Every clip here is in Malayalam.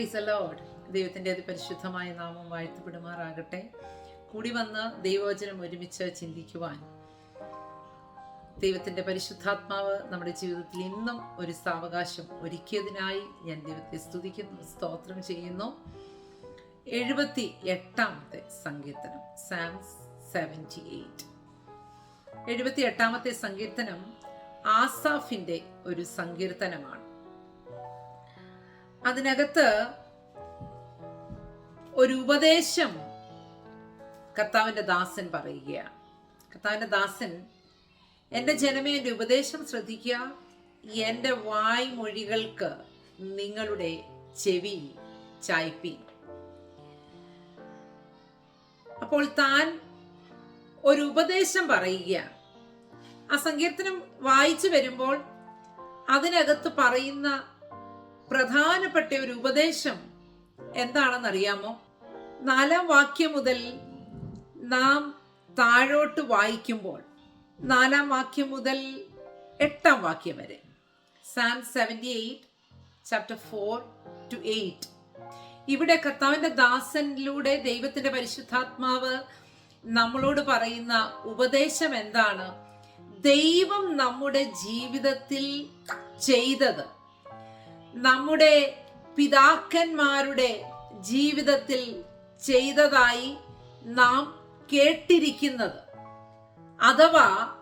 പ്രീസ് അലോഡ് ദൈവത്തിന്റെ അത് പരിശുദ്ധമായ നാമം വാഴ്ത്തപ്പെടുമാറാകട്ടെ. കൂടി വന്ന് ദൈവവചനം ഒരുമിച്ച് ചിന്തിക്കുവാൻ. ദൈവത്തിന്റെ പരിശുദ്ധാത്മാവ് നമ്മുടെ ജീവിതത്തിൽ ഇന്നും ഒരു സാവകാശം ഒരുക്കിയതിനായി ഞാൻ ദൈവത്തെ സ്തുതിക്കുന്നു സ്തോത്രം ചെയ്യുന്നു. എഴുപത്തി എട്ടാമത്തെ സങ്കീർത്തനം സാംസ് സെവന്റി എയ്റ്റ് എഴുപത്തി എട്ടാമത്തെ സങ്കീർത്തനം ആസാഫിന്റെ ഒരു സങ്കീർത്തനമാണ്. അതിനകത്ത് ഒരു ഉപദേശം കർത്താവിന്റെ ദാസൻ പറയുകയാണ്. കർത്താവിന്റെ ദാസൻ എന്റെ ജനമേ എന്റെ ഉപദേശം ശ്രദ്ധിക്കുക. എന്റെ വായ്മൊഴികൾക്ക് നിങ്ങളുടെ ചെവി ചായ്പി അപ്പോൾ താൻ ഒരു ഉപദേശം പറയുകയാണ്. ആ സങ്കീർത്തനം വായിച്ചു വരുമ്പോൾ അതിനകത്ത് പറയുന്ന പ്രധാനപ്പെട്ട ഒരു ഉപദേശം എന്താണെന്നറിയാമോ? നാലാം വാക്യം മുതൽ നാം താഴോട്ട് വായിക്കുമ്പോൾ നാലാം വാക്യം മുതൽ എട്ടാം വാക്യം വരെ. Psalm seventy eight chapter four to eight ഇവിടെ കർത്താവിന്റെ ദാസനിലൂടെ ദൈവത്തിന്റെ പരിശുദ്ധാത്മാവ് നമ്മളോട് പറയുന്ന ഉപദേശം എന്താണ്? ദൈവം നമ്മുടെ ജീവിതത്തിൽ ചെയ്തത് നമ്മുടെ പിതാക്കന്മാരുടെ ജീവിതത്തിൽ ചെയ്തതായി നാം കേട്ടിരിക്കുന്നത്. അഥവാ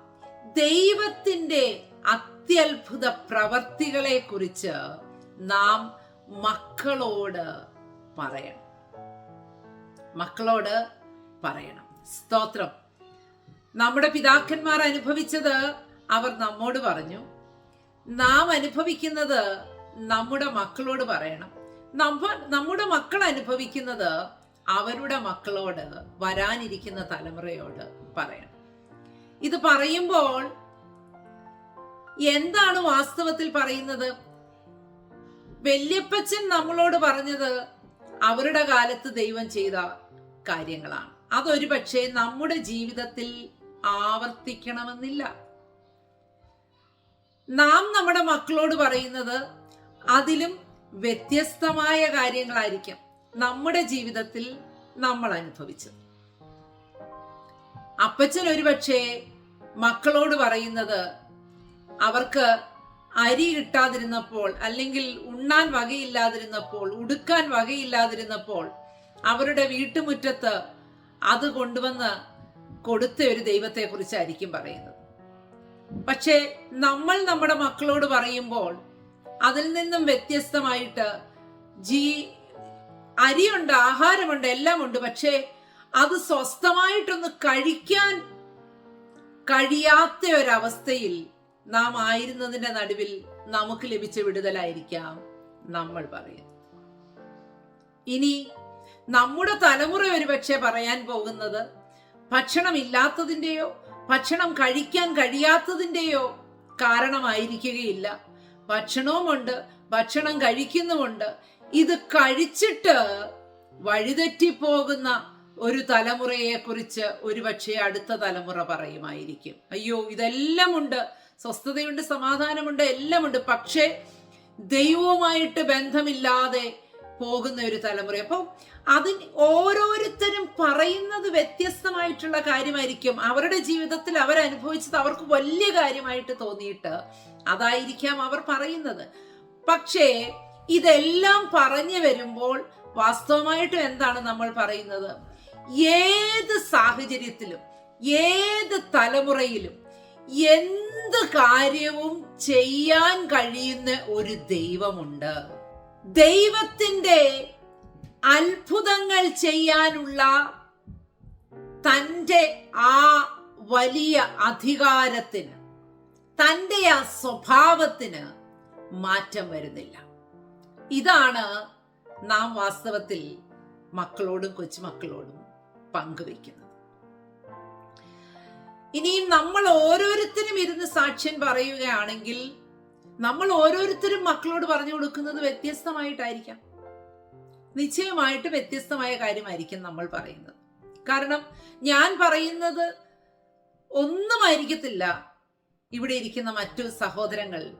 ദൈവത്തിന്റെ അത്യത്ഭുത പ്രവർത്തികളെ കുറിച്ച് നാം മക്കളോട് പറയണം. മക്കളോട് പറയണം. സ്തോത്രം. നമ്മുടെ പിതാക്കന്മാർ അനുഭവിച്ചത് അവർ നമ്മോട് പറഞ്ഞു. നാം അനുഭവിക്കുന്നത് നമ്മുടെ മക്കളോട് പറയണം. നമ്മ നമ്മുടെ മക്കൾ അനുഭവിക്കുന്നത് അവരുടെ മക്കളോട് വരാനിരിക്കുന്ന തലമുറയോട് പറയണം. ഇത് പറയുമ്പോൾ എന്താണ് വാസ്തവത്തിൽ പറയുന്നത്? വല്യപ്പച്ചൻ നമ്മളോട് പറഞ്ഞത് അവരുടെ കാലത്ത് ദൈവം ചെയ്ത കാര്യങ്ങളാണ്. അതൊരു പക്ഷേ നമ്മുടെ ജീവിതത്തിൽ ആവർത്തിക്കണമെന്നില്ല. നാം നമ്മുടെ മക്കളോട് പറയുന്നത് അതിലും വ്യത്യസ്തമായ കാര്യങ്ങളായിരിക്കും നമ്മുടെ ജീവിതത്തിൽ നമ്മൾ അനുഭവിച്ചത്. അപ്പച്ചൻ ഒരുപക്ഷെ മക്കളോട് പറയുന്നത് അവർക്ക് അരി കിട്ടാതിരുന്നപ്പോൾ അല്ലെങ്കിൽ ഉണ്ണാൻ വകയില്ലാതിരുന്നപ്പോൾ ഉടുക്കാൻ വകയില്ലാതിരുന്നപ്പോൾ അവരുടെ വീട്ടുമുറ്റത്ത് അത് കൊണ്ടുവന്ന് കൊടുത്ത ഒരു ദൈവത്തെക്കുറിച്ചായിരിക്കും പറയുന്നത്. പക്ഷേ നമ്മൾ നമ്മുടെ മക്കളോട് പറയുമ്പോൾ അതിൽ നിന്നും വ്യത്യസ്തമായിട്ട് ജീ അരിയുണ്ട് ആഹാരമുണ്ട് എല്ലാം ഉണ്ട് പക്ഷേ അത് സ്വസ്ഥമായിട്ടൊന്ന് കഴിക്കാൻ കഴിയാത്ത ഒരവസ്ഥയിൽ നാം ആയിരുന്നതിന്റെ നടുവിൽ നമുക്ക് ലഭിച്ച വിടുതലായിരിക്കാം നമ്മൾ പറയുന്നത്. ഇനി നമ്മുടെ തലമുറ ഒരുപക്ഷെ പറയാൻ പോകുന്നത് ഭക്ഷണം ഇല്ലാത്തതിന്റെയോ ഭക്ഷണം കഴിക്കാൻ കഴിയാത്തതിന്റെയോ കാരണമായിരിക്കുകയില്ല. ഭക്ഷണവുമുണ്ട് ഭക്ഷണം കഴിക്കുന്നുമുണ്ട്. ഇത് കഴിച്ചിട്ട് വഴിതെറ്റിപ്പോകുന്ന ഒരു തലമുറയെ കുറിച്ച് ഒരുപക്ഷെ അടുത്ത തലമുറ പറയുമായിരിക്കും. അയ്യോ ഇതെല്ലാം ഉണ്ട് സ്വസ്ഥതയുണ്ട് സമാധാനമുണ്ട് എല്ലാമുണ്ട്. പക്ഷേ ദൈവവുമായിട്ട് ബന്ധമില്ലാതെ പോകുന്ന ഒരു തലമുറ. അപ്പം അതിന് ഓരോരുത്തരും പറയുന്നത് വ്യത്യസ്തമായിട്ടുള്ള കാര്യമായിരിക്കും. അവരുടെ ജീവിതത്തിൽ അവരനുഭവിച്ചത് അവർക്ക് വലിയ കാര്യമായിട്ട് തോന്നിയിട്ട് അതായിരിക്കാം അവർ പറയുന്നത്. പക്ഷേ ഇതെല്ലാം പറഞ്ഞു വരുമ്പോൾ വാസ്തവമായിട്ടും എന്താണ് നമ്മൾ പറയുന്നത്? ഏത് സാഹചര്യത്തിലും ഏത് തലമുറയിലും എന്ത് കാര്യവും ചെയ്യാൻ കഴിയുന്ന ഒരു ദൈവമുണ്ട്. ദൈവത്തിന്റെ അത്ഭുതങ്ങൾ ചെയ്യാനുള്ള തന്റെ ആ വലിയ അധികാരത്തിന് തന്റെ ആ സ്വഭാവത്തിന് മാറ്റം വരുന്നില്ല. ഇതാണ് നാം വാസ്തവത്തിൽ മക്കളോടും കൊച്ചുമക്കളോടും പങ്കുവെക്കുന്നത് ഇനിയും നമ്മൾ ഓരോരുത്തരും ഇരുന്ന് സാക്ഷ്യം പറയുകയാണെങ്കിൽ നമ്മൾ ഓരോരുത്തരും മക്കളോട് പറഞ്ഞു കൊടുക്കുന്നത് വ്യത്യസ്തമായിട്ടായിരിക്കാം. നിശ്ചയമായിട്ട് വ്യത്യസ്തമായ കാര്യമായിരിക്കും നമ്മൾ പറയുന്നത്. കാരണം ഞാൻ പറയുന്നത് ഒന്നുമായിരിക്കത്തില്ല ഇവിടെ ഇരിക്കുന്ന മറ്റു സഹോദരങ്ങൾ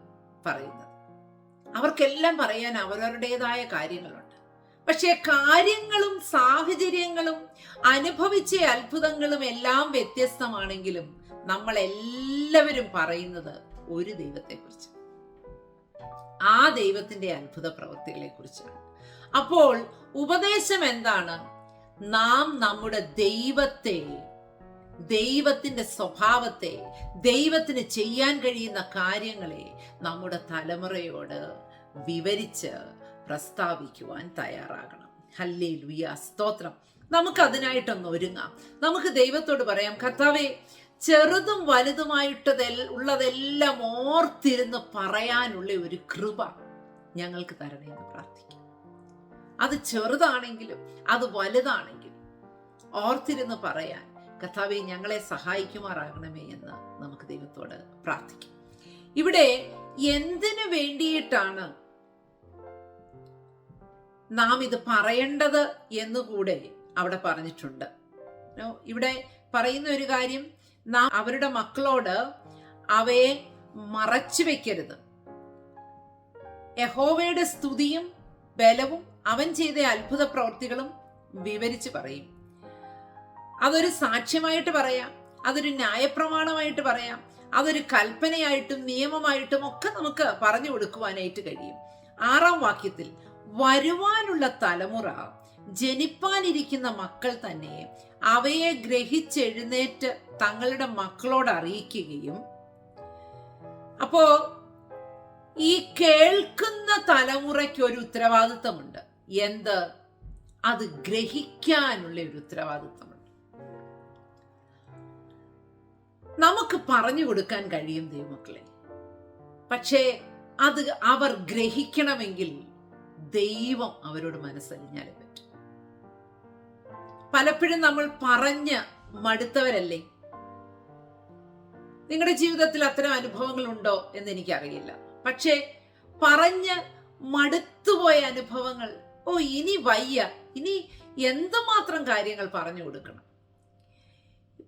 പറയുന്നത്. അവർക്കെല്ലാം പറയാൻ അവരവരുടേതായ കാര്യങ്ങളുണ്ട്. പക്ഷെ കാര്യങ്ങളും സാഹചര്യങ്ങളും അനുഭവിച്ച അത്ഭുതങ്ങളും എല്ലാം വ്യത്യസ്തമാണെങ്കിലും നമ്മൾ എല്ലാവരും പറയുന്നത് ഒരു ദൈവത്തെക്കുറിച്ച്. ആ ദൈവത്തിന്റെ അത്ഭുത പ്രവൃത്തികളെ കുറിച്ചാണ് അപ്പോൾ ഉപദേശം എന്താണ്? നാം നമ്മുടെ ദൈവത്തെ ദൈവത്തിന്റെ സ്വഭാവത്തെ ദൈവത്തിന് ചെയ്യാൻ കഴിയുന്ന കാര്യങ്ങളെ നമ്മുടെ തലമുറയോട് വിവരിച്ച് പ്രസ്താവിക്കുവാൻ തയ്യാറാകണം. ഹല്ലേ ലുയ സ്തോത്രം. നമുക്ക് അതിനായിട്ടൊന്ന് ഒരുങ്ങാം. നമുക്ക് ദൈവത്തോട് പറയാം കർത്താവെ ചെറുതും വലുതുമായിട്ടതെ ഉള്ളതെല്ലാം ഓർത്തിരുന്ന് പറയാനുള്ള ഒരു കൃപ ഞങ്ങൾക്ക് തരണേ എന്ന് പ്രാർത്ഥിക്കും അത് ചെറുതാണെങ്കിലും അത് വലുതാണെങ്കിലും ഓർത്തിരുന്ന് പറയാൻ കഥാവെ ഞങ്ങളെ സഹായിക്കുമാറാകണമേ എന്ന് നമുക്ക് ദൈവത്തോട് പ്രാർത്ഥിക്കാം. ഇവിടെ എന്തിനു വേണ്ടിയിട്ടാണ് നാം ഇത് പറയേണ്ടത് എന്നുകൂടെ അവിടെ പറഞ്ഞിട്ടുണ്ട്. ഇവിടെ പറയുന്ന ഒരു കാര്യം നാം അവരുടെ മക്കളോട് അവയെ മറച്ചു വെക്കരുത്. യഹോവയുടെ സ്തുതിയും ബലവും അവൻ ചെയ്ത അത്ഭുത പ്രവൃത്തികളും വിവരിച്ച് പറയും. അതൊരു സാക്ഷ്യമായിട്ട് പറയാം അതൊരു ന്യായപ്രമാണമായിട്ട് പറയാം അതൊരു കൽപ്പനയായിട്ടും നിയമമായിട്ടും ഒക്കെ നമുക്ക് പറഞ്ഞു കൊടുക്കുവാനായിട്ട് കഴിയും. ആറാം വാക്യത്തിൽ വരുവാനുള്ള തലമുറ ജനിപ്പാനിരിക്കുന്ന മക്കൾ തന്നെ അവയെ ഗ്രഹിച്ചെഴുന്നേറ്റ് തങ്ങളുടെ മക്കളോട് അറിയിക്കുകയും അപ്പോ ഈ കേൾക്കുന്ന തലമുറയ്ക്ക് ഒരു ഉത്തരവാദിത്തമുണ്ട് എന്ത്? അത് ഗ്രഹിക്കാനുള്ള ഒരു ഉത്തരവാദിത്തമുണ്ട് നമുക്ക് പറഞ്ഞു കൊടുക്കാൻ കഴിയും ദൈവമക്കളെ. പക്ഷേ അത് അവർ ഗ്രഹിക്കണമെങ്കിൽ ദൈവം അവരോട് മനസ്സലിഞ്ഞാലേ പലപ്പോഴും നമ്മൾ പറഞ്ഞ് മടുത്തവരല്ലേ? നിങ്ങളുടെ ജീവിതത്തിൽ അത്തരം അനുഭവങ്ങൾ ഉണ്ടോ എന്ന് എനിക്കറിയില്ല. പക്ഷേ പറഞ്ഞ് മടുത്തുപോയ അനുഭവങ്ങൾ ഓ ഇനി വയ്യ. ഇനി എന്തുമാത്രം കാര്യങ്ങൾ പറഞ്ഞു കൊടുക്കണം?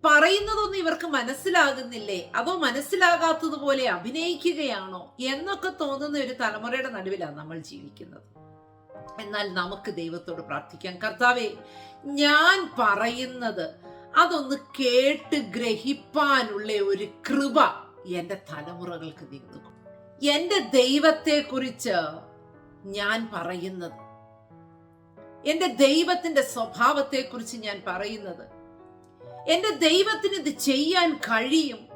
പറയുന്നതൊന്നും ഇവർക്ക് മനസ്സിലാകുന്നില്ലേ? അതോ മനസ്സിലാകാത്തതുപോലെ അഭിനയിക്കുകയാണോ? എന്നൊക്കെ തോന്നുന്ന ഒരു തലമുറയുടെ നടുവിലാണ് നമ്മൾ ജീവിക്കുന്നത്. എന്നാൽ നമുക്ക് ദൈവത്തോട് പ്രാർത്ഥിക്കാം. കർത്താവേ ഞാൻ പറയുന്നത് അതൊന്ന് കേട്ട് ഗ്രഹിപ്പാനുള്ള ഒരു കൃപ എന്റെ തലമുറകൾക്ക് നീങ്ങുന്നു എന്റെ ദൈവത്തെ കുറിച്ച് ഞാൻ പറയുന്നത് എന്റെ ദൈവത്തിന്റെ സ്വഭാവത്തെക്കുറിച്ച് ഞാൻ പറയുന്നത് എന്റെ ദൈവത്തിന് ഇത് ചെയ്യാൻ കഴിയും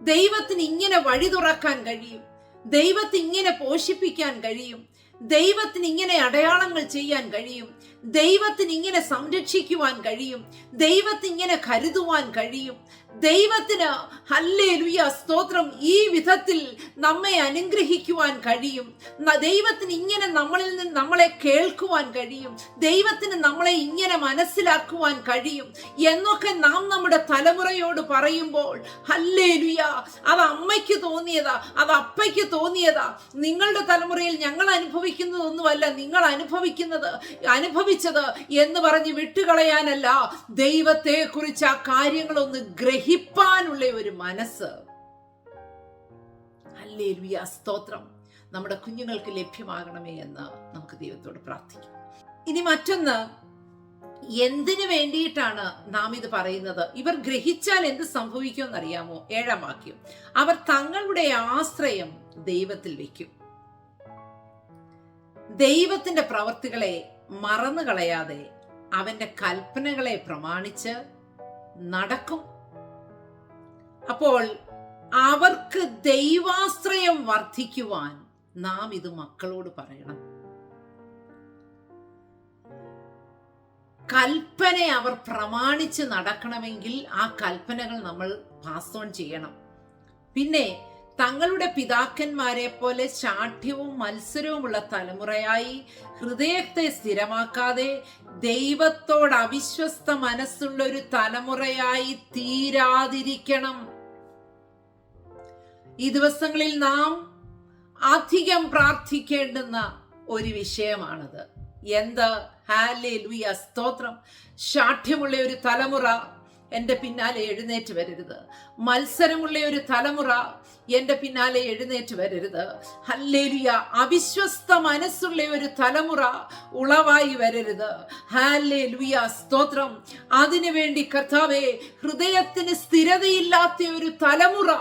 ദൈവത്തിന് ഇങ്ങനെ വഴി തുറക്കാൻ കഴിയും ദൈവത്തിന് ഇങ്ങനെ പോഷിപ്പിക്കാൻ കഴിയും ദൈവത്തിന് ഇങ്ങനെ അടയാളങ്ങൾ ചെയ്യാൻ കഴിയും. ദൈവത്തിന് ഇങ്ങനെ സംരക്ഷിക്കുവാൻ കഴിയും. ദൈവത്തിന് ഇങ്ങനെ കരുതുവാൻ കഴിയും. ദൈവത്തിന് ഹല്ലേ ലുയ സ്തോത്രം ഈ വിധത്തിൽ നമ്മെ അനുഗ്രഹിക്കുവാൻ കഴിയും. ദൈവത്തിന് ഇങ്ങനെ നമ്മളിൽ നിന്ന് നമ്മളെ കേൾക്കുവാൻ കഴിയും. ദൈവത്തിന് നമ്മളെ ഇങ്ങനെ മനസ്സിലാക്കുവാൻ കഴിയും. എന്നൊക്കെ നാം നമ്മുടെ തലമുറയോട് പറയുമ്പോൾ ഹല്ലേ ലുയ അത് അമ്മയ്ക്ക് തോന്നിയതാ അത് അപ്പയ്ക്ക് തോന്നിയതാ. നിങ്ങളുടെ തലമുറയിൽ ഞങ്ങൾ അനുഭവിക്കുന്നതൊന്നുമല്ല നിങ്ങൾ അനുഭവിക്കുന്നത് അനുഭവിച്ചത് എന്ന് പറഞ്ഞ് വിട്ടുകളയാനല്ല. ദൈവത്തെ കുറിച്ച് ആ കാര്യങ്ങളൊന്ന് ഗ്രഹിപ്പാനുള്ള ഒരു മനസ്സ്. അല്ലേ സ്തോത്രം. നമ്മുടെ കുഞ്ഞുങ്ങൾക്ക് ലഭ്യമാകണമേ എന്ന് നമുക്ക് ദൈവത്തോട് പ്രാർത്ഥിക്കാം. ഇനി മറ്റൊന്ന് എന്തിനു വേണ്ടിയിട്ടാണ് നാം ഇത് പറയുന്നത്? ഇവർ ഗ്രഹിച്ചാൽ എന്ത് സംഭവിക്കുമെന്ന് അറിയാമോ ഏഴാം വാക്യം. അവർ തങ്ങളുടെ ആശ്രയം ദൈവത്തിൽ വെക്കും ദൈവത്തിന്റെ പ്രവർത്തികളെ മറന്നു കളയാതെ അവന്റെ കൽപ്പനകളെ പ്രമാണിച്ച് നടക്കും. അപ്പോൾ അവർക്ക് ദൈവാശ്രയം വർദ്ധിക്കുവാൻ നാം ഇത് മക്കളോട് പറയണം. കൽപ്പന അവർ പ്രമാണിച്ച് നടക്കണമെങ്കിൽ ആ കൽപ്പനകൾ നമ്മൾ പാസ് ഓൺ ചെയ്യണം. പിന്നെ തങ്ങളുടെ പിതാക്കന്മാരെ പോലെ ശാഠ്യവും മത്സരവുമുള്ള തലമുറയായി ഹൃദയത്തെ സ്ഥിരമാക്കാതെ ദൈവത്തോട് അവിശ്വസ്ത മനസ്സുള്ള ഒരു തലമുറയായി തീരാതിരിക്കണം. ഈ ദിവസങ്ങളിൽ നാം അധികം പ്രാർത്ഥിക്കേണ്ടുന്ന ഒരു വിഷയമാണത്. എന്ത്? ഹാലേ ലുയ സ്തോത്രം. ശാഠ്യമുള്ള ഒരു തലമുറ എന്റെ പിന്നാലെ എഴുന്നേറ്റ് വരരുത്. മത്സരമുള്ള ഒരു തലമുറ എന്റെ പിന്നാലെ എഴുന്നേറ്റ് വരരുത്. ഹല്ലേലിയ. അവിശ്വസ്ത മനസ്സുള്ള ഒരു തലമുറ ഉളവായി വരരുത്. ഹാലേലുയ സ്തോത്രം. അതിനുവേണ്ടി കർത്താവെ ഹൃദയത്തിന് സ്ഥിരതയില്ലാത്ത ഒരു തലമുറ.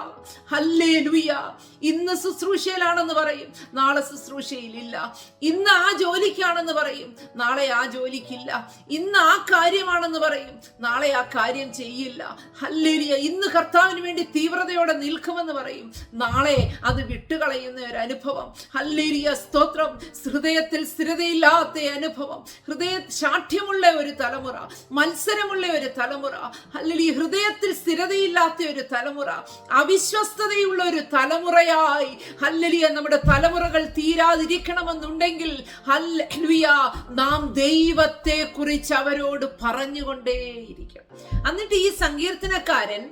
ഹല്ലേ ലുയ ഇന്ന് ശുശ്രൂഷയിലാണെന്ന് പറയും. നാളെ ശുശ്രൂഷയിലില്ല. ഇന്ന് ആ ജോലിക്കാണെന്ന് പറയും. നാളെ ആ ജോലിക്കില്ല. ഇന്ന് ആ കാര്യമാണെന്ന് പറയും. നാളെ ആ കാര്യം ചെയ്യില്ല. ഹല്ലേലിയ. ഇന്ന് കർത്താവിന് വേണ്ടി തീവ്രതയോടെ നിൽക്കുമെന്ന് പറയും. നാളെ അത് വിട്ടുകളയുന്ന ഒരു അനുഭവം. ഹല്ലേരിയ സ്തോത്രം. ഹൃദയത്തിൽ സ്ഥിരതയില്ലാത്ത അനുഭവം. ഹൃദയ ശാഠ്യമുള്ള ഒരു തലമുറ. മത്സരമുള്ള ഒരു തലമുറ. അല്ലെങ്കിൽ ഹൃദയത്തിൽ സ്ഥിരതയില്ലാത്ത ഒരു തലമുറ. അവിശ്വസ്തതയുള്ള ഒരു തലമുറയായി ഹല്ലലിയ നമ്മുടെ തലമുറകൾ തീരാതിരിക്കണമെന്നുണ്ടെങ്കിൽ ഹല്ലേലൂയ നാം ദൈവത്തെ കുറിച്ച് അവരോട് പറഞ്ഞുകൊണ്ടേയിരിക്കും. എന്നിട്ട് ഈ സങ്കീർത്തനക്കാരൻ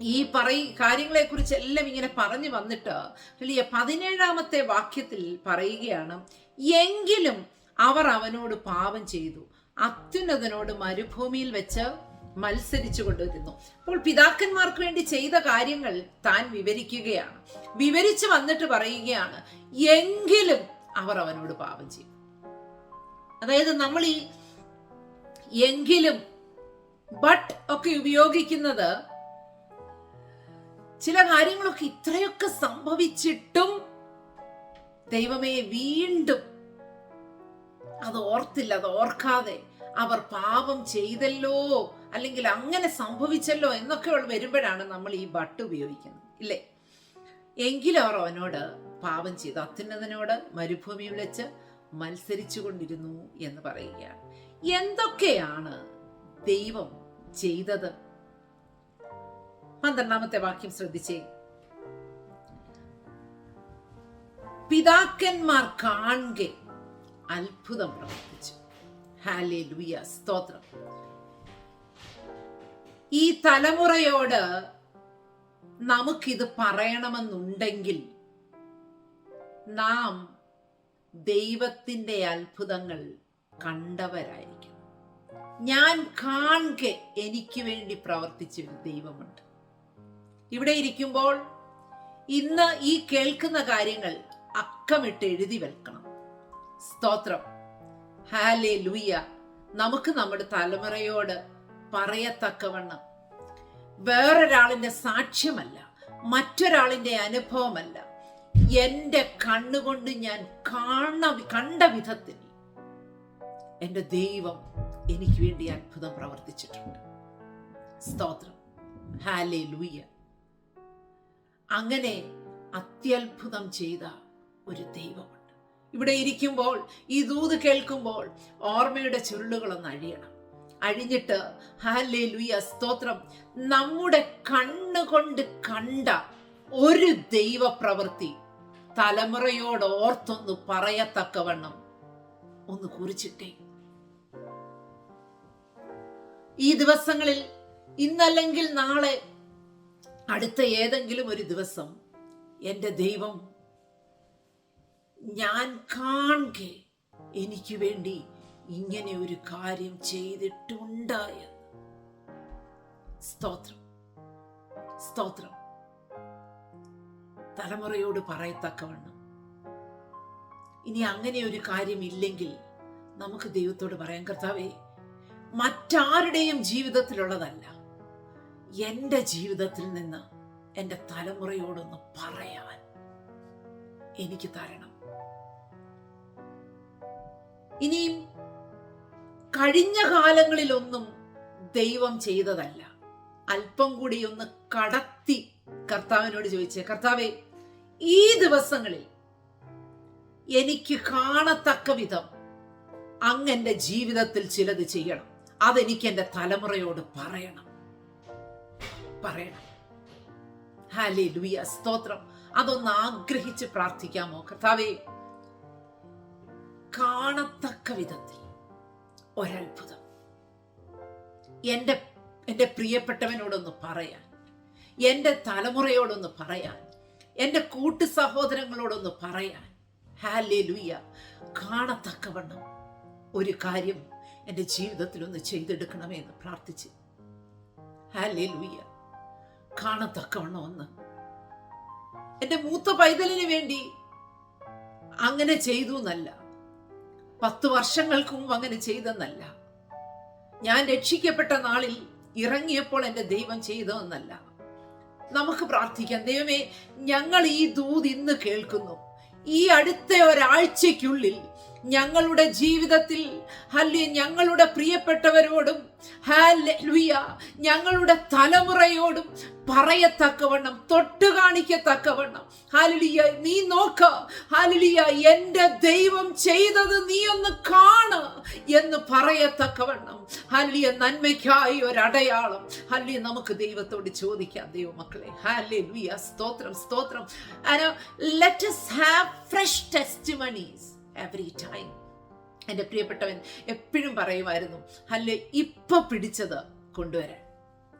ഈ പറയ കാര്യങ്ങളെ കുറിച്ച് എല്ലാം ഇങ്ങനെ പറഞ്ഞു വന്നിട്ട് വലിയ പതിനേഴാമത്തെ വാക്യത്തിൽ പറയുകയാണ് എങ്കിലും അവർ അവനോട് പാപം ചെയ്തു. അത്യുന്നതനോട് മരുഭൂമിയിൽ വെച്ച് മത്സരിച്ചു കൊണ്ടുവരുന്നു അപ്പോൾ പിതാക്കന്മാർക്ക് വേണ്ടി ചെയ്ത കാര്യങ്ങൾ താൻ വിവരിക്കുകയാണ്. വിവരിച്ചു വന്നിട്ട് പറയുകയാണ് എങ്കിലും അവർ അവനോട് പാപം ചെയ്തു. അതായത് നമ്മൾ ഈ എങ്കിലും ബട്ട് ഒക്കെ ഉപയോഗിക്കുന്നത് ചില കാര്യങ്ങളൊക്കെ ഇത്രയൊക്കെ സംഭവിച്ചിട്ടും ദൈവമേ വീണ്ടും അത് ഓർത്തില്ല അത് ഓർക്കാതെ അവർ പാപം ചെയ്തല്ലോ അല്ലെങ്കിൽ അങ്ങനെ സംഭവിച്ചല്ലോ എന്നൊക്കെ വരുമ്പോഴാണ് നമ്മൾ ഈ ബട്ട് ഉപയോഗിക്കുന്നത് ഇല്ലേ? എങ്കിലും അവർ അവനോട് പാപം ചെയ്തു അത്യുന്നതനോട് മരുഭൂമിയിൽ വെച്ച് മത്സരിച്ചു കൊണ്ടിരുന്നു എന്ന് പറയുകയാണ്. എന്തൊക്കെയാണ് ദൈവം ചെയ്തത്? പന്ത്രണ്ടാമത്തെ വാക്യം ശ്രദ്ധിച്ചേ. പിതാക്കന്മാർ കാണുക അത്ഭുതം പ്രവർത്തിച്ചു. ഹാലേ ലുയ സ്തോത്രം. ഈ തലമുറയോട് നമുക്കിത് പറയണമെന്നുണ്ടെങ്കിൽ നാം ദൈവത്തിന്റെ അത്ഭുതങ്ങൾ കണ്ടവരായിരിക്കും ഞാൻ കാണെ എനിക്ക് വേണ്ടി പ്രവർത്തിച്ച ഒരു ദൈവമുണ്ട്. ഇവിടെ ഇരിക്കുമ്പോൾ ഇന്ന് ഈ കേൾക്കുന്ന കാര്യങ്ങൾ അക്കമിട്ട് എഴുതി വെക്കണം. സ്തോത്രം. ഹാലേ ലൂയ നമുക്ക് നമ്മുടെ തലമുറയോട് പറയത്തക്കവണ്ണം വേറൊരാളിന്റെ സാക്ഷ്യമല്ല മറ്റൊരാളിന്റെ അനുഭവമല്ല എന്റെ കണ്ണുകൊണ്ട് ഞാൻ കാണ കണ്ട വിധത്തിൽ എന്റെ ദൈവം എനിക്ക് വേണ്ടി അത്ഭുതം പ്രവർത്തിച്ചിട്ടുണ്ട്. സ്തോത്രം. ഹാലേ ലൂയ അങ്ങനെ അത്യത്ഭുതം ചെയ്ത ഒരു ദൈവമുണ്ട്. ഇവിടെ ഇരിക്കുമ്പോൾ ഈ ദൂത് കേൾക്കുമ്പോൾ ഓർമ്മയുടെ ചുരുളുകളൊന്ന് അഴിയണം. അഴിഞ്ഞിട്ട് ഹാലേ ലുയ സ്തോത്രം. നമ്മുടെ കണ്ണുകൊണ്ട് കണ്ട ഒരു ദൈവപ്രവൃത്തി തലമുറയോട് ഓർത്തൊന്ന് പറയത്തക്കവണ്ണം ഒന്ന് കുറിച്ചിട്ടേ. ഈ ദിവസങ്ങളിൽ ഇന്നല്ലെങ്കിൽ നാളെ അടുത്ത ഏതെങ്കിലും ഒരു ദിവസം എന്റെ ദൈവം ഞാൻ കാണെ എനിക്ക് വേണ്ടി ഇങ്ങനെ ഒരു കാര്യം ചെയ്തിട്ടുണ്ടായ സ്തോത്രം. സ്തോത്രം. തലമുറയോട് പറയത്തക്കവണ്ണം. ഇനി അങ്ങനെ ഒരു കാര്യം ഇല്ലെങ്കിൽ നമുക്ക് ദൈവത്തോട് പറയാൻ കർത്താവേ മറ്റാരുടെയും ജീവിതത്തിലുള്ളതല്ല. എന്റെ ജീവിതത്തിൽ നിന്ന് എന്റെ തലമുറയോടൊന്ന് പറയാൻ എനിക്ക് തരണം. ഇനിയും കഴിഞ്ഞ കാലങ്ങളിലൊന്നും ദൈവം ചെയ്തതല്ല. അല്പം കൂടി ഒന്ന് കടത്തി കർത്താവിനോട് ചോദിച്ചേ കർത്താവെ ഈ ദിവസങ്ങളിൽ എനിക്ക് കാണത്തക്ക വിധം അങ്ങ് എന്റെ ജീവിതത്തിൽ ചിലത് ചെയ്യണം. അതെനിക്ക് എന്റെ തലമുറയോട് പറയണം. പറയണം. ഹാലേ ലുയ സ്തോത്രം. അതൊന്ന് ആഗ്രഹിച്ച് പ്രാർത്ഥിക്കാമോ കർത്താവേ കാണത്തക്ക വിധത്തിൽ ഒരത്ഭുതം. എന്റെ എന്റെ പ്രിയപ്പെട്ടവനോടൊന്ന് പറയാൻ. എന്റെ തലമുറയോടൊന്ന് പറയാൻ. എന്റെ കൂട്ടു സഹോദരങ്ങളോടൊന്ന് പറയാൻ. ഹാലേ ലുയ്യ കാണത്തക്കവണ്ണം ഒരു കാര്യം എന്റെ ജീവിതത്തിലൊന്ന് ചെയ്തെടുക്കണമേ എന്ന് പ്രാർത്ഥിച്ച്. ഹാലേ കാണത്തക്കവണ്ണം ഒന്ന് എന്റെ മൂത്ത പൈതലിന് വേണ്ടി അങ്ങനെ ചെയ്തു എന്നല്ല പത്ത് വർഷങ്ങൾക്ക് മുമ്പ് അങ്ങനെ ചെയ്തെന്നല്ല. ഞാൻ രക്ഷിക്കപ്പെട്ട നാളിൽ ഇറങ്ങിയപ്പോൾ എന്റെ ദൈവം ചെയ്തതെന്നല്ല. നമുക്ക് പ്രാർത്ഥിക്കാം. ദൈവമേ ഞങ്ങൾ ഈ ദൂത് ഇന്ന് കേൾക്കുന്നു. ഈ അടുത്ത ഒരാഴ്ചയ്ക്കുള്ളിൽ ഞങ്ങളുടെ ജീവിതത്തിൽ ഹല്ലി ഞങ്ങളുടെ പ്രിയപ്പെട്ടവരോടും ഹാലുയ ഞങ്ങളുടെ തലമുറയോടും പറയത്തക്കവണ്ണം തൊട്ട് കാണിക്കത്തക്കവണ്ണം. ഹാലുലിയ നീ നോക്ക. ഹാലുലിയ എന്റെ ദൈവം ചെയ്തത് നീ ഒന്ന് കാണ് എന്ന് പറയത്തക്കവണ്ണം. ഹല്ലിയ നന്മയ്ക്കായി ഒരടയാളം. ഹല്ലി നമുക്ക് ദൈവത്തോട് ചോദിക്കാം. ദൈവമക്കളെ ലുയ സ്തോത്രം സ്തോത്രം. Let have fresh testimonies every time എന്റെ പ്രിയപ്പെട്ടവൻ എപ്പോഴും പറയുമായിരുന്നു അല്ലെ ഇപ്പൊ പിടിച്ചത് കൊണ്ടുവരാൻ.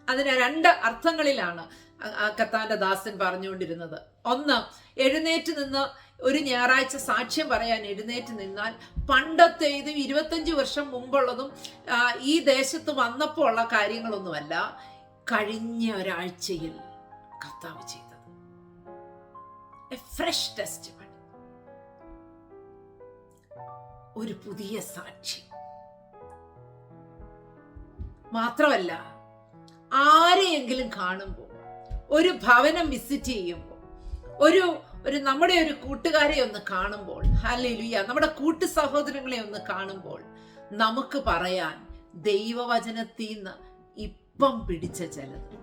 അതിന് രണ്ട് അർത്ഥങ്ങളിലാണ് ആ ദാസൻ പറഞ്ഞുകൊണ്ടിരുന്നത്. ഒന്ന് എഴുന്നേറ്റ് നിന്ന് ഒരു ഞായറാഴ്ച സാക്ഷ്യം പറയാൻ എഴുന്നേറ്റ് നിന്നാൽ പണ്ടത്തെ ഇത് ഇരുപത്തഞ്ച് വർഷം മുമ്പുള്ളതും ഈ ദേശത്ത് വന്നപ്പോൾ ഉള്ള കാര്യങ്ങളൊന്നുമല്ല കഴിഞ്ഞ ഒരാഴ്ചയിൽ കർത്താവ് ചെയ്തത്. എ ഫ്രഷ് ടെസ്റ്റ് ഒരു പുതിയ സാക്ഷി. മാത്രമല്ല ആരെയെങ്കിലും കാണുമ്പോൾ ഒരു ഭവനം വിസിറ്റ് ചെയ്യുമ്പോൾ ഒരു ഒരു നമ്മുടെ ഒരു കൂട്ടുകാരെ ഒന്ന് കാണുമ്പോൾ ഹല്ലേലൂയ നമ്മുടെ കൂട്ടു സഹോദരങ്ങളെ ഒന്ന് കാണുമ്പോൾ നമുക്ക് പറയാൻ ദൈവവചനത്തിൽ നിന്ന് ഇപ്പം പിടിച്ച ചിലത്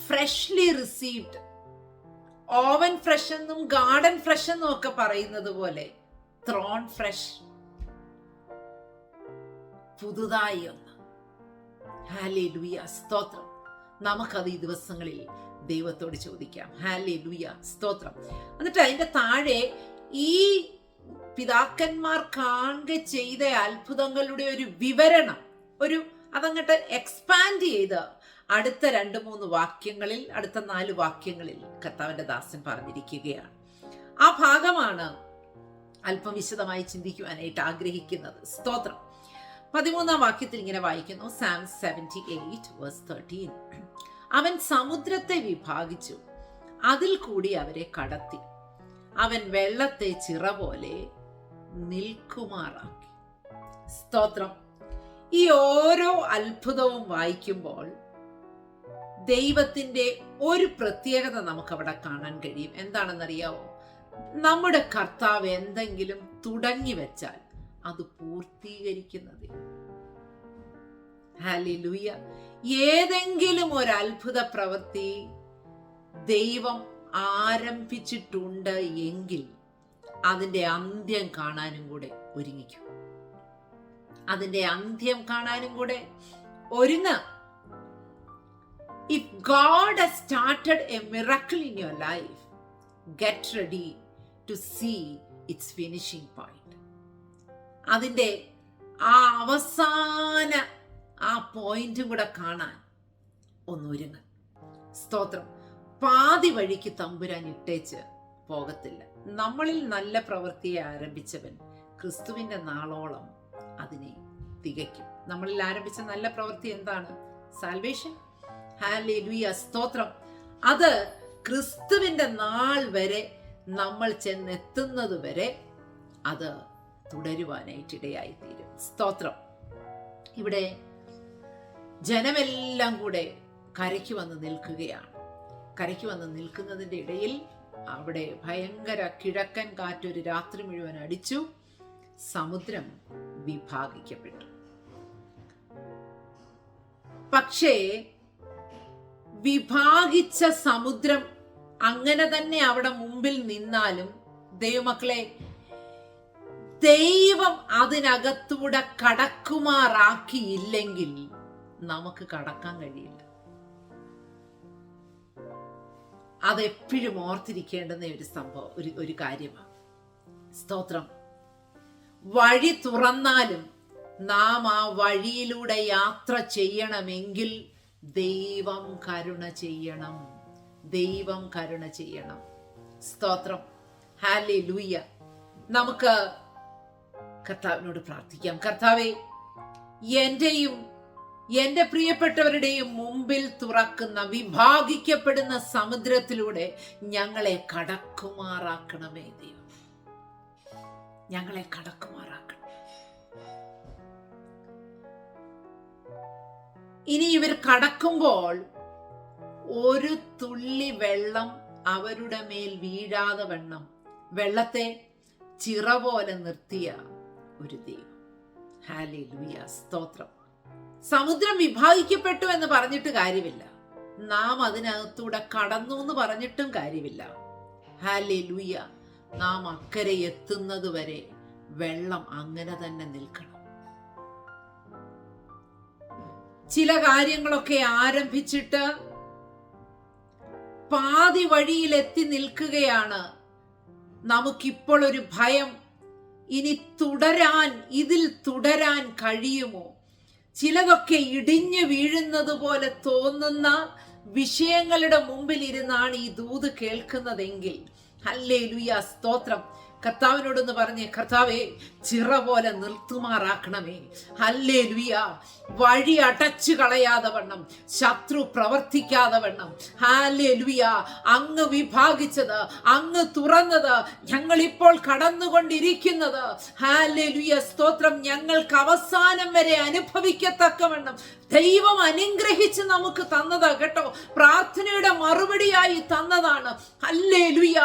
ഫ്രഷ്ലി റിസീവ്ഡ് ഓവൻ ഫ്രഷ് എന്നും ഗാർഡൻ ഫ്രഷ് എന്നും ഒക്കെ പറയുന്നത് പോലെ ത്രോൺ ഫ്രഷ്. പുതുതായി ഒന്ന്. ഹാലി ലുയ സ്തോത്രം. നമുക്കത് ഈ ദിവസങ്ങളിൽ ദൈവത്തോട് ചോദിക്കാം. ഹാലി ലുയ സ്തോത്രം. എന്നിട്ട് അതിന്റെ താഴെ ഈ പിതാക്കന്മാർ കാണുക ചെയ്ത അത്ഭുതങ്ങളുടെ ഒരു വിവരണം ഒരു അതങ്ങട്ട് എക്സ്പാൻഡ് ചെയ്ത് അടുത്ത രണ്ട് മൂന്ന് വാക്യങ്ങളിൽ അടുത്ത നാല് വാക്യങ്ങളിൽ കർത്താവിന്റെ ദാസൻ പറഞ്ഞിരിക്കുകയാണ്. ആ ഭാഗമാണ് അല്പം വിശദമായി ചിന്തിക്കുവാനായിട്ട് ആഗ്രഹിക്കുന്നത്. സ്തോത്രം. പതിമൂന്നാം വാക്യത്തിൽ ഇങ്ങനെ വായിക്കുന്നു. Psalm seventy eight verse thirteen അവൻ സമുദ്രത്തെ വിഭാഗിച്ചു. അതിൽ കൂടി അവരെ കടത്തി. അവൻ വെള്ളത്തെ ചിറ പോലെ നിൽക്കുമാറാക്കി. സ്തോത്രം. ഈ ഓരോ അത്ഭുതവും വായിക്കുമ്പോൾ ദൈവത്തിന്റെ ഒരു പ്രത്യേകത നമുക്കവിടെ കാണാൻ കഴിയും. എന്താണെന്നറിയാവോ? നമ്മുടെ കർത്താവ് എന്തെങ്കിലും തുടങ്ങി വെച്ചാൽ അത് പൂർത്തീകരിക്കുന്നത് ഹാലിലൂയ ഏതെങ്കിലും ഒരു അത്ഭുത പ്രവൃത്തി ദൈവം ആരംഭിച്ചിട്ടുണ്ട് എങ്കിൽ അതിന്റെ അന്ത്യം കാണാനും കൂടെ ഒരുങ്ങിക്കും. അതിന്റെ അന്ത്യം കാണാനും കൂടെ ഒരുങ്ങ. If God has started a miracle in your life get ready to see its finishing point. അതിന്റെ ആ അവസാന ആ പോയിന്റും കൂടെ കാണാൻ ഒന്നൊരുങ്ങ സ്തോത്രം. പാതി വഴിക്ക് തമ്പുരാൻ ഇട്ടേച്ച് പോകത്തില്ല. നമ്മളിൽ നല്ല പ്രവൃത്തിയെ ആരംഭിച്ചവൻ ക്രിസ്തുവിന്റെ നാളോളം അതിനെ തികയ്ക്കും. നമ്മളിൽ ആരംഭിച്ച നല്ല പ്രവൃത്തി എന്താണ്? സാൽവേഷൻ ഹാലേലുയ സ്തോത്രം. അത് ക്രിസ്തുവിന്റെ നാൾ വരെ നമ്മൾ ചെന്നെത്തുന്നത് വരെ അത് തുടരുവാനായിട്ടിടയായി തീരും സ്തോത്രം. ഇവിടെ ജനമെല്ലാം കൂടെ കരയ്ക്ക് വന്ന് നിൽക്കുകയാണ്. കരയ്ക്ക് വന്ന് നിൽക്കുന്നതിന്റെ ഇടയിൽ അവിടെ ഭയങ്കര കിഴക്കൻ കാറ്റൊരു രാത്രി മുഴുവൻ അടിച്ചു. സമുദ്രം വിഭാഗിക്കപ്പെട്ടു. പക്ഷേ വിഭാഗിച്ച സമുദ്രം അങ്ങനെ തന്നെ അവിടെ മുമ്പിൽ നിന്നാലും ദൈവമക്കളെ ദൈവം അതിനകത്തൂടെ കടക്കുമാറാക്കിയില്ലെങ്കിൽ നമുക്ക് കടക്കാൻ കഴിയില്ല. അതെപ്പോഴും ഓർത്തിരിക്കേണ്ടുന്ന ഒരു സംഭവം ഒരു ഒരു കാര്യമാണ്. സ്തോത്രം. വഴി തുറന്നാലും നാം ആ വഴിയിലൂടെ യാത്ര ചെയ്യണമെങ്കിൽ ദൈവം കരുണ ചെയ്യണം. ദൈവം കരുണ ചെയ്യണം. സ്തോത്രം. ഹാലേ ലൂയ്യ നമുക്ക് കർത്താവിനോട് പ്രാർത്ഥിക്കാം. കർത്താവെ എന്റെയും എന്റെ പ്രിയപ്പെട്ടവരുടെയും മുമ്പിൽ തുറക്കുന്ന വിഭാഗിക്കപ്പെടുന്ന സമുദ്രത്തിലൂടെ ഞങ്ങളെ കടക്കുമാറാക്കണമേ ദൈവം. ഞങ്ങളെ കടക്കുമാറാക്കണം ഇനി ഇവർ കടക്കുമ്പോൾ ഒരു തുള്ളി വെള്ളം അവരുടെ മേൽ വീഴാതെ വണ്ണം. വെള്ളത്തെ ചിറ പോലെ നിർത്തിയ ഒരു ദൈവം. ഹാലി ലൂയ സ്തോത്രം. സമുദ്രം വിഭാഗിക്കപ്പെട്ടു എന്ന് പറഞ്ഞിട്ട് കാര്യമില്ല. നാം അതിനകത്തൂടെ കടന്നു എന്ന് പറഞ്ഞിട്ടും കാര്യമില്ല. ഹാലി ലൂയ നാം അക്കരെ എത്തുന്നത് വരെ വെള്ളം അങ്ങനെ തന്നെ നിൽക്കണം. ചില കാര്യങ്ങളൊക്കെ ആരംഭിച്ചിട്ട് പാതി വഴിയിൽ എത്തി നിൽക്കുകയാണ്. നമുക്കിപ്പോൾ ഒരു ഭയം. ഇനി തുടരാൻ ഇതിൽ തുടരാൻ കഴിയുമോ? ചിലതൊക്കെ ഇടിഞ്ഞു വീഴുന്നത് പോലെ തോന്നുന്ന വിഷയങ്ങളുടെ മുമ്പിൽ ഇരുന്നാണ് ഈ ദൂത് കേൾക്കുന്നതെങ്കിൽ. അല്ലേ ലുയ സ്തോത്രം. കർത്താവിനോടൊന്ന് പറഞ്ഞ് കർത്താവെ ചിറ പോലെ നിർത്തുമാറാക്കണമേ അല്ലേ ലുയ വഴി അടച്ചു കളയാതെ വണ്ണം. ശത്രു പ്രവർത്തിക്കാതെ വണ്ണം. ഹാലേ ലുയ അങ്ങ് വിഭാഗിച്ചത് അങ്ങ് തുറന്നത് ഞങ്ങൾ ഇപ്പോൾ കടന്നുകൊണ്ടിരിക്കുന്നത്. ഹാലേ ലുയ സ്തോത്രം ഞങ്ങൾക്ക് അവസാനം വരെ അനുഭവിക്കത്തക്കവണ്ണം ദൈവം അനുഗ്രഹിച്ച് നമുക്ക് തന്നതാ കേട്ടോ. പ്രാർത്ഥനയുടെ മറുപടിയായി തന്നതാണ്. അല്ലേ ലുയ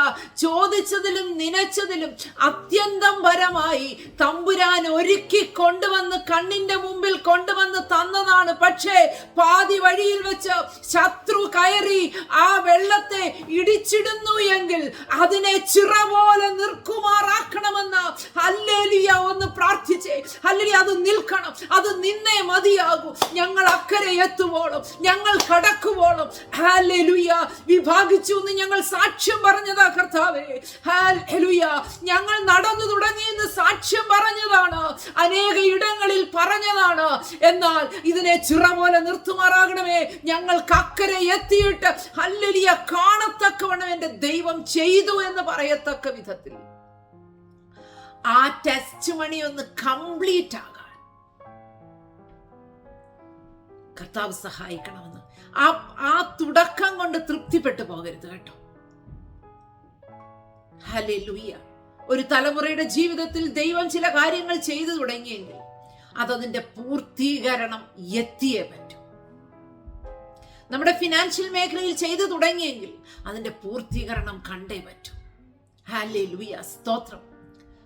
ചോദിച്ചതിലും നനച്ചതിലും അത്യന്തം പരമായി തമ്പുരാൻ ഒരുക്കി കൊണ്ടുവന്ന് കണ്ണിന്റെ മുമ്പിൽ കൊണ്ടുവന്ന് തന്നതാണ്. പക്ഷേ പാതി വഴിയിൽ വെച്ച് ശത്രു കയറി ആ വെള്ളത്തെ ഇടിച്ചിടുന്നു എങ്കിൽ അതിനെ ചിറ പോലെ നിർക്കുമാറാക്കണമെന്ന് അല്ലേലിയ ഒന്ന് പ്രാർത്ഥിച്ചേ. അല്ലെങ്കിൽ അത് നിൽക്കണം. അത് നിന്നേ മതിയാകൂ. ഞങ്ങൾ അക്കരെ എത്തുവോളും ഞങ്ങൾ കടക്കുവോളും. ഹാലലുയ വിഭാഗിച്ചു എന്ന് ഞങ്ങൾ സാക്ഷ്യം പറഞ്ഞതാ കർത്താവേ. ഹാലലുയ ഞങ്ങൾ നടന്നു തുടങ്ങിയെന്ന് സാക്ഷ്യം പറഞ്ഞതാണ്. അനേക ഇടങ്ങളിൽ പറഞ്ഞതാണ്. എന്നാൽ ഇതിനെ ചിറ പോലെ നിർത്തുമാറാകണമേ. ഞങ്ങൾക്ക് അക്കരെ എത്തിയിട്ട് ഹല്ലലിയ കാണത്തക്കവണ്ണം എന്റെ ദൈവം ചെയ്തു എന്ന് പറയത്തക്ക വിധത്തിൽ. ആ ടെസ്റ്റ് മണി ഒന്ന് കംപ്ലീറ്റ് ആകാൻ. കർത്താവ് സഹായിക്കണമെന്ന്. ആ ആ തുടക്കം കൊണ്ട് തൃപ്തിപ്പെട്ടു പോകരുത് കേട്ടോ. ഹലേ ഒരു തലമുറയുടെ ജീവിതത്തിൽ ദൈവം ചില കാര്യങ്ങൾ ചെയ്തു തുടങ്ങിയെങ്കിൽ അതതിന്റെ പൂർത്തീകരണം എത്തിയേ പറ്റൂ. നമ്മുടെ ഫിനാൻഷ്യൽ മേഖലയിൽ ചെയ്തു തുടങ്ങിയെങ്കിൽ അതിന്റെ പൂർത്തീകരണം കണ്ടേ പറ്റൂ. ഹാലേ ലുയ സ്തോത്രം.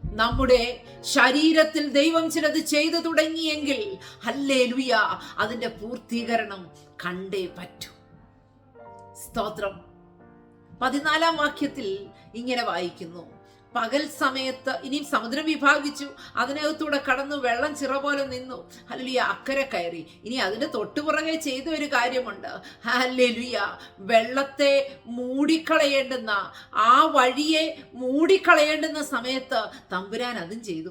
നമ്മുടെ ശരീരത്തിൽ ദൈവം ചിലത് ചെയ്തു തുടങ്ങിയെങ്കിൽ ഹല്ലേ ലുയ അതിന്റെ പൂർത്തീകരണം കണ്ടേ പറ്റൂ. സ്തോത്രം. പതിനാലാം വാക്യത്തിൽ ഇങ്ങനെ വായിക്കുന്നു. പകൽ സമയത്ത് ഇനിയും സമുദ്രം വിഭാഗിച്ചു. അതിനകത്തൂടെ കടന്നു വെള്ളം ചിറ പോലെ നിന്നു. ഹല്ലുയ അക്കരെ കയറി. ഇനി അതിന്റെ തൊട്ടുപുറകെ ചെയ്ത ഒരു കാര്യമുണ്ട്. ഹല്ലുയ വെള്ളത്തെ മൂടിക്കളയേണ്ടുന്ന ആ വഴിയെ മൂടിക്കളയേണ്ടുന്ന സമയത്ത് തമ്പുരാൻ അതും ചെയ്തു.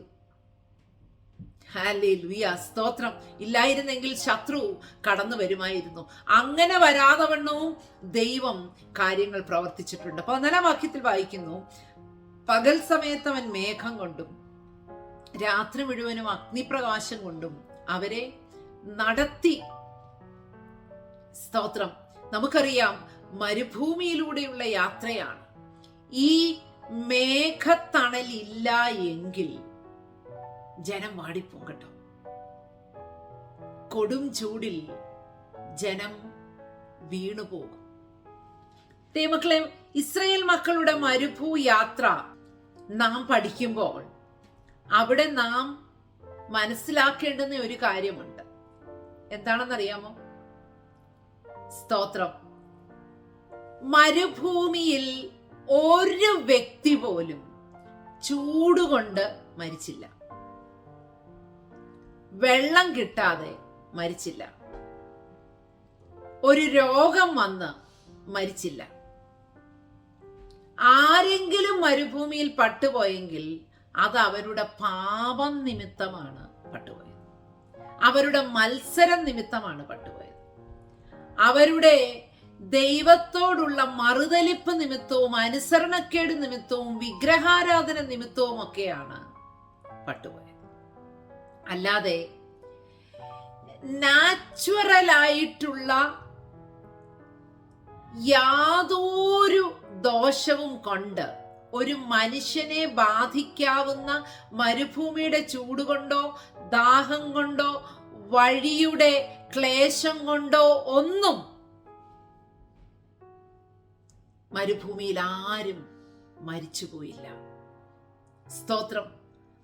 ഹാലേലുയ സ്തോത്രം. ഇല്ലായിരുന്നെങ്കിൽ ശത്രു കടന്നു വരുമായിരുന്നു. അങ്ങനെ വരാതെ വണ്ണവും ദൈവം കാര്യങ്ങൾ പ്രവർത്തിച്ചിട്ടുണ്ട്. പതിനാലാം വാക്യത്തിൽ വായിക്കുന്നു. പകൽ സമയത്ത് അവൻ മേഘം കൊണ്ടും രാത്രി മുഴുവനും അഗ്നിപ്രകാശം കൊണ്ടും അവരെ നടത്തി. സ്തോത്രം. നമുക്കറിയാം മരുഭൂമിയിലൂടെയുള്ള യാത്രയാണ്. ഈ മേഘത്തണലില്ല എങ്കിൽ ജനം വാടിപ്പോകും കൊടും ചൂടിൽ ജനം വീണുപോകും. ദൈവമക്കളെ ഇസ്രയേൽ മക്കളുടെ മരുഭൂ യാത്ര നാം പഠിക്കുമ്പോൾ അവിടെ നാം മനസ്സിലാക്കേണ്ടുന്ന ഒരു കാര്യമുണ്ട്. എന്താണെന്നറിയാമോ? സ്തോത്രം. മരുഭൂമിയിൽ ഒരു വ്യക്തി പോലും ചൂടുകൊണ്ട് മരിച്ചില്ല. വെള്ളം കിട്ടാതെ മരിച്ചില്ല. ഒരു രോഗം വന്ന് മരിച്ചില്ല. ആരെങ്കിലും മരുഭൂമിയിൽ പട്ടുപോയെങ്കിൽ അത് അവരുടെ പാപം നിമിത്തമാണ് പട്ടുപോയത്. അവരുടെ മത്സരം നിമിത്തമാണ് പട്ടുപോയത്. അവരുടെ ദൈവത്തോടുള്ള മറുതലിപ്പ് നിമിത്തവും അനുസരണക്കേട് നിമിത്തവും വിഗ്രഹാരാധന നിമിത്തവും ഒക്കെയാണ് പട്ടുപോയത്. അല്ലാതെ നാച്ചുറൽ ആയിട്ടുള്ള യാതൊരു ദോഷവും കൊണ്ട്. ഒരു മനുഷ്യനെ ബാധിക്കാവുന്ന മരുഭൂമിയുടെ ചൂട് കൊണ്ടോ ദാഹം കൊണ്ടോ വഴിയുടെ ക്ലേശം കൊണ്ടോ ഒന്നും മരുഭൂമിയിൽ ആരും മരിച്ചുപോയില്ല സ്തോത്രം.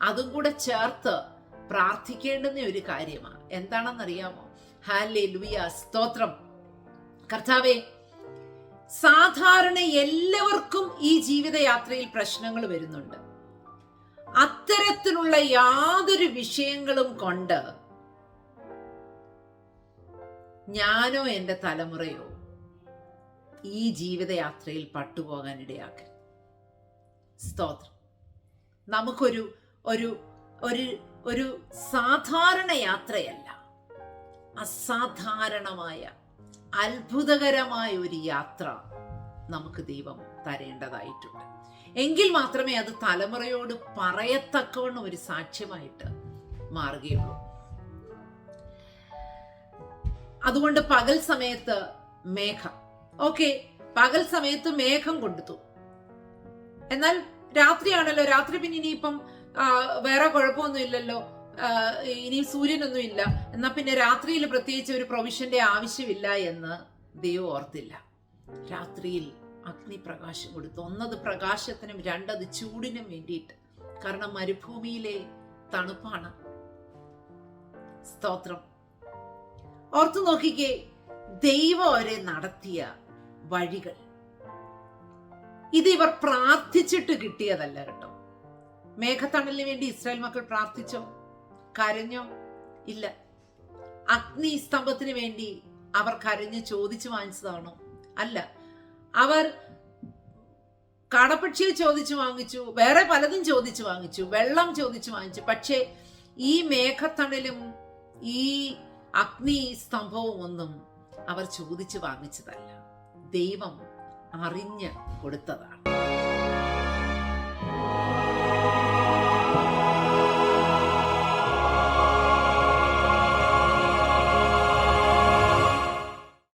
അതും കൂടെ ചേർത്ത് പ്രാർത്ഥിക്കേണ്ടുന്ന ഒരു കാര്യമാണ് എന്താണെന്നറിയാമോ? ഹാലേ ലുയ സ്തോത്രം. കർത്താവേ സാധാരണ എല്ലാവർക്കും ഈ ജീവിതയാത്രയിൽ പ്രശ്നങ്ങൾ വരുന്നുണ്ട്. അത്തരത്തിലുള്ള യാതൊരു വിഷയങ്ങളും കൊണ്ട് ഞാനോ എന്റെ തലമുറയോ ഈ ജീവിതയാത്രയിൽ പട്ടുപോകാൻ ഇടയാക്കരുത്. സ്തോത്രം. നമുക്കൊരു ഒരു ഒരു ഒരു സാധാരണ യാത്രയല്ല അസാധാരണമായ അത്ഭുതകരമായ ഒരു യാത്ര നമുക്ക് ദൈവം തരേണ്ടതായിട്ടുണ്ട്. എങ്കിൽ മാത്രമേ അത് തലമുറയോട് പറയത്തക്കവണ്ണം ഒരു സാക്ഷ്യമായിട്ട് മാറുകയുള്ളൂ. അതുകൊണ്ട് പകൽ സമയത്ത് മേഘം. ഓക്കെ പകൽ സമയത്ത് മേഘം കൊണ്ടുത്തു എന്നാൽ രാത്രിയാണല്ലോ രാത്രി പിന്നെ ഇനിയിപ്പം വേറെ കുഴപ്പമൊന്നും ഇല്ലല്ലോ ഇനി സൂര്യനൊന്നും ഇല്ല. എന്നാൽ പിന്നെ രാത്രിയിൽ പ്രത്യേകിച്ച് ഒരു പ്രൊവിഷന്റെ ആവശ്യമില്ല എന്ന് ദൈവം ഓർത്തില്ല. രാത്രിയിൽ അഗ്നി പ്രകാശം കൊടുത്തു. ഒന്നത് പ്രകാശത്തിനും രണ്ടത് ചൂടിനും വേണ്ടിയിട്ട്. കാരണം മരുഭൂമിയിലെ തണുപ്പാണ്. സ്തോത്രം. ഓർത്തു നോക്കിക്കേ ദൈവം അവരെ നടത്തിയ വഴികൾ. ഇത് ഇവർ പ്രാർത്ഥിച്ചിട്ട് കിട്ടിയതല്ല കേട്ടോ. മേഘത്തണലിന് വേണ്ടി ഇസ്രായേൽ മക്കൾ പ്രാർത്ഥിച്ചോ? കരഞ്ഞോ? ഇല്ല. അഗ്നി സ്തംഭത്തിന് വേണ്ടി അവർ കരഞ്ഞ് ചോദിച്ചു വാങ്ങിച്ചതാണോ? അല്ല. അവർ കാടപക്ഷിയെ ചോദിച്ചു വാങ്ങിച്ചു വേറെ പലതും ചോദിച്ചു വാങ്ങിച്ചു വെള്ളം ചോദിച്ചു വാങ്ങിച്ചു. പക്ഷേ ഈ മേഘത്തണലും ഈ അഗ്നി സ്തംഭവും ഒന്നും അവർ ചോദിച്ചു വാങ്ങിച്ചതല്ല. ദൈവം അറിഞ്ഞ് കൊടുത്തതാണ്.